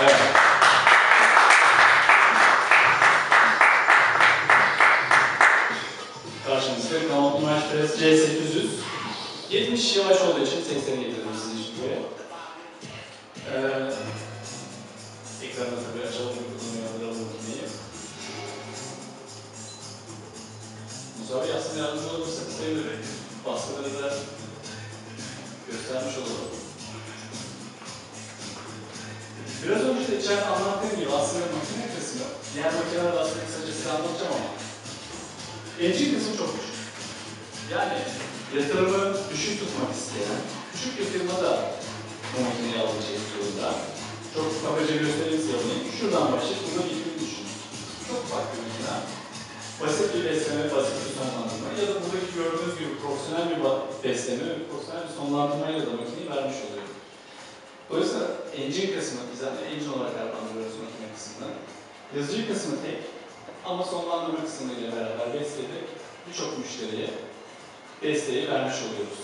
Evet. Renault March Press C800. 70 yavaş olduğu için 80'e getirdim sizi için buraya. Ee, ekranı tabii açalım, uyandıralım makineyi. Musa Bey aslında yardımcı olursak sevinirim. Baskıları da göstermiş olalım. Biraz önce de içeride anlattığım gibi aslında makine kısmı, diğer makineler aslında kısaca size anlatacağım ama engine kısmı çok küçük. Yani yatırımı düşük tutmak isteyen, küçük bir firma da bu makineyi alacak zorunda. Çok kabaca göstereyim size örneğin. Şuradan başlayıp buradan gittiğini düşünün. Çok farklı bir makine. Basit bir besleme, basit bir sonlandırma ya da buradaki gördüğünüz gibi profesyonel bir besleme profesyonel bir sonlandırmayla da makineyi vermiş oluyor. Dolayısıyla engine kısmı, biz zaten engine olarak adlandırıyoruz makine kısmını. Yazıcı kısmı tek ama sonlandırma kısmıyla beraber besleyerek birçok müşteriye desteği vermiş oluyoruz.